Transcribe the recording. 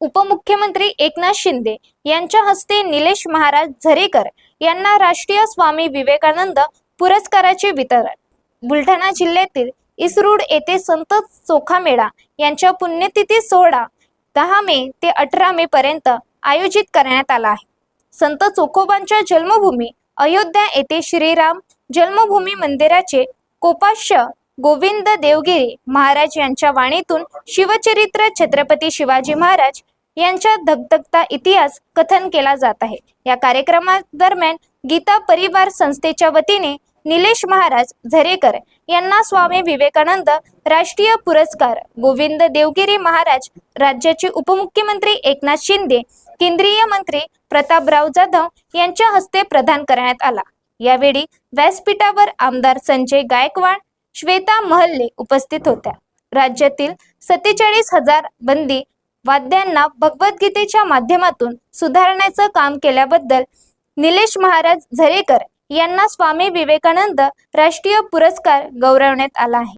उपमुख्यमंत्री एकनाथ शिंदे यांच्या हस्ते निलेश महाराज झरेकर यांना राष्ट्रीय स्वामी विवेकानंद पुरस्काराचे वितरण. बुलढाणा जिल्ह्यातील इसरूड येथे संत चोखामेळा यांच्या पुण्यतिथी सोहळा दहा मे ते अठरा मे पर्यंत आयोजित करण्यात आला आहे. संत चोखोबांच्या जन्मभूमी अयोध्या येथे श्रीराम जन्मभूमी मंदिराचे कोपाश्य गोविंद देवगिरी महाराज यांच्या वाणीतून शिवचरित्र छत्रपती शिवाजी महाराज यांच्या धगधगता इतिहास कथन केला जात आहे. या कार्यक्रमादरम्यान गीता परिवार संस्थेच्या वतीने निलेश महाराज झरेकर यांना स्वामी विवेकानंद राष्ट्रीय पुरस्कार गोविंद देवगिरी महाराज राज्याचे उपमुख्यमंत्री एकनाथ शिंदे केंद्रीय मंत्री प्रतापराव जाधव यांच्या हस्ते प्रदान करण्यात आला. यावेळी व्यासपीठावर आमदार संजय गायकवाड श्वेता महल्ले उपस्थित होत्या. राज्यातील सत्तेचाळीस हजार बंदी वाद्यांना भगवद्गीतेच्या माध्यमातून सुधारण्याचं काम केल्याबद्दल निलेश महाराज झरेकर यांना स्वामी विवेकानंद राष्ट्रीय पुरस्कार गौरवण्यात आला आहे.